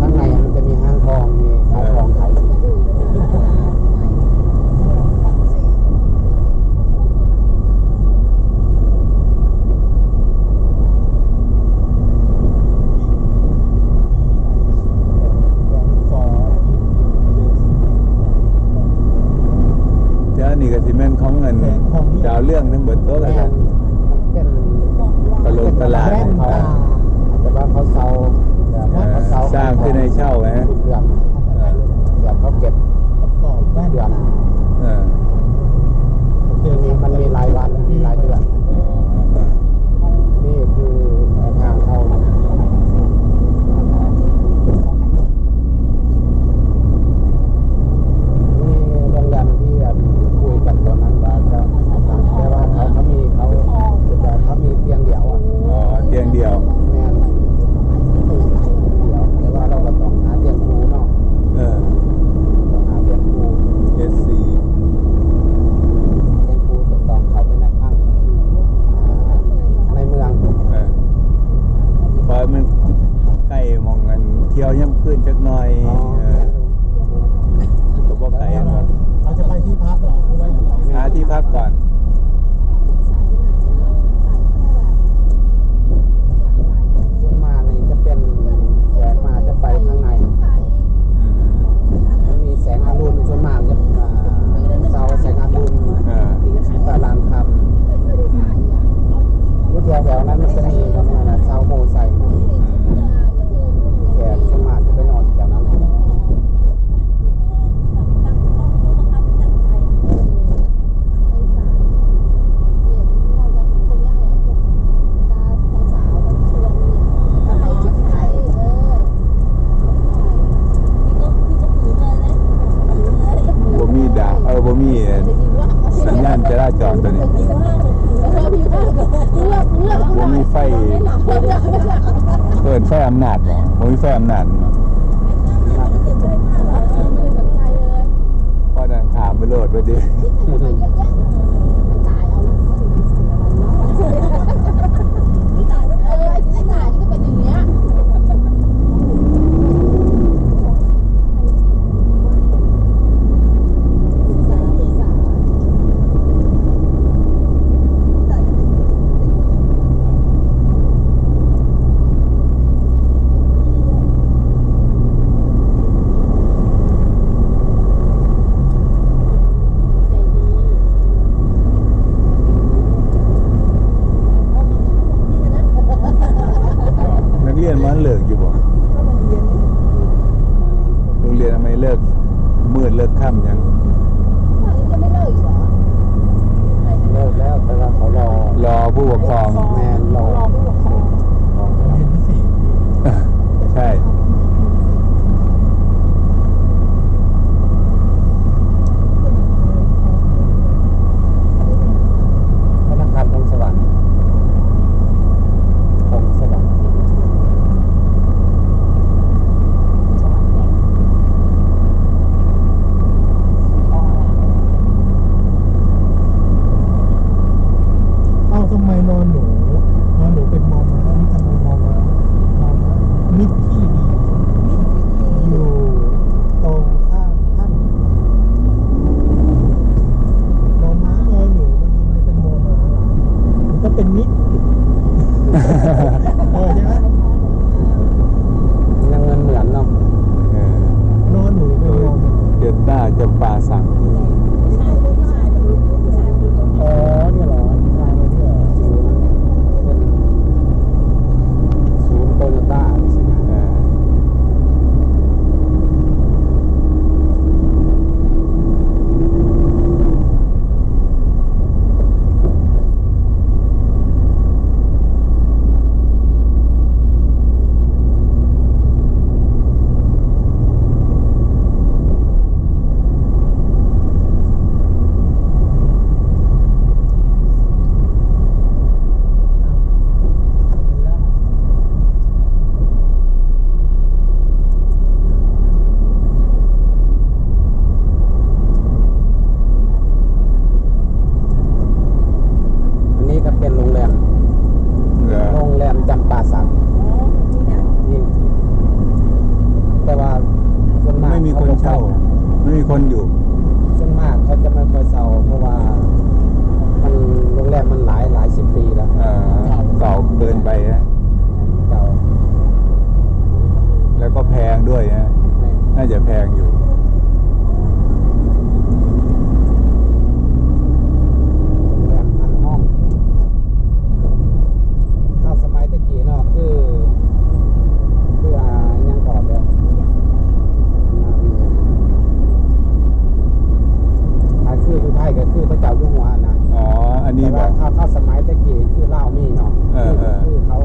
ข้างในมันจะมีห้างทองมีขายทองขายเดี๋ยวนี่ก็สิแม่นของเงินดาเรื่องทั้งหมดโต๊ะกันเป็นตลาดแต่ว่าเขาเซา สร้างขึ้นให้เช่าไหมอดเดืเขาเก็บประกอบเดือดมันมีรายวันมีรายเดือน แถวนั้นมันจะมีลักษณะชาวโมไซแขกสมาธิไปนอน ดดไปดิ ยทำไมเลิกมืดเลิกค่ำยังไม่เลิกอีกเหรอเลิกแล้วแต่ว่าเขารอรอผู้ปกครอง แม่รอรอผู้ปกครอง ใช่ ม่มีคนอยู่ ส่วนมากเขาจะไม่ค่อยเช่าเพราะว่า มันโรงแรมมันหลายหลายสิบปีแล้ว เออเก่าเกินไปนะ เก่า แล้วก็แพงด้วยนะ ไม่ น่าจะแพงอยู่ โรงแรมพันห้องถ้าสมัยตะกี้เนาะคือคืออ่ายังก่อนเลยอ่าอ่าคือคือไทยก็คือพระเจ้าอยู่หัวนะ อ๋อ อันนี้ แต่ บ ว่า อก ถ้าถ้า สมัยตะกี้คือเล่าวมีเนาะเออเออ คือเขา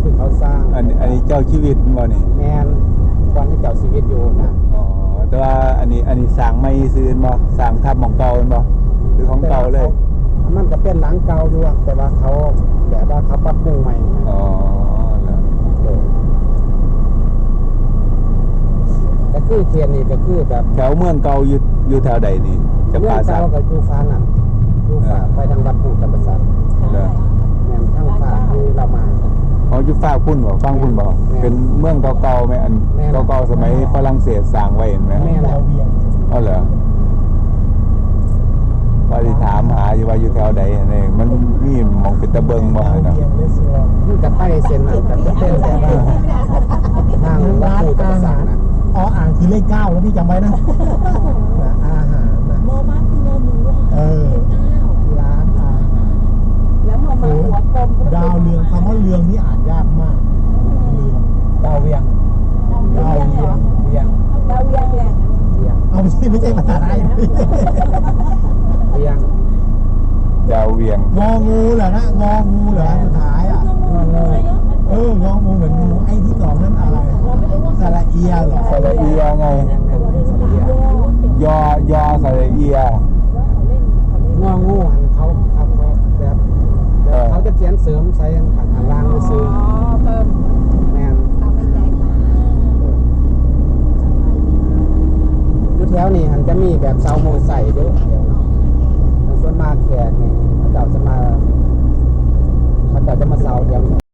คือเขาสร้างอันอันนี้เจ้าชีวิตบ่นี่แมนก่อนที่เจ้าชีวิตอยู่นะอ๋อแต่ว่าอันนี้อันนี้สร้างไม่ซื้อบ่สร้างทับของเก่าแม่นบ่หรือของเก่าเลยมันก็เป็นหลังเก่าอยู่อะแต่ว่าเขาแบบว่าเขาปรับปรุงใหม่นะอ๋อเหรอเออก็คือเทียนนี่ก็คือแบบแถวเมืองเก่าอยู่อยู่แถวใดนี่จะเรื่ปาองสัเก่ากกับยูฟ้าน่ะยูฟ้าเออไปทางวัดปู่จำปาสักเหรอแมนทางฟ้าที่เรามา อ๋ออยู่ฟ้าพุ่นบ่ฟังพุ่นบ่แม่นเป็นเมืองเก่าๆไหมอันแม่น เก่าๆสมัยฝรั่งเศสสร้างไว้เห็นไหมแม่นดาวเวียงอ๋อเหรอว่าสิถามหาอยู่ว่าอยู่แถวใดนี่มันมีหมองเป็นตะเบิงบ่ดาวเนาะเวียงเลสซอร์นี่จะไปเซ็นน่ะจะจะเป็นแต่ว่าทางวัดปู่จำปาสักนะอ๋ออ่างคือเลขเก้าแล้วพี่จำไว้นะนะอาหารนะ โมบ้านคือโมหมูเออ ไม่ใช่มหาลัยเวียงดาวเวียงงองูเหรอนะงองูเหรออันสุดท้ายอะเอององูเหมือนงูไอ้ที่สองนั่นอะไรสระเอียเหรอสระเอียไงยอยอสระเอียงองูเขาเขาแบบเขาจะเขียนเสริมใส่ฐานล่างไม่ซื้อ แถวนี้มันจะมีแบบเสาโมใส่ด้วยมันส่วนมากแขกเนี่ยเขาเจ้าจะมาเขาเจ้าจะมาเสาแถวนี้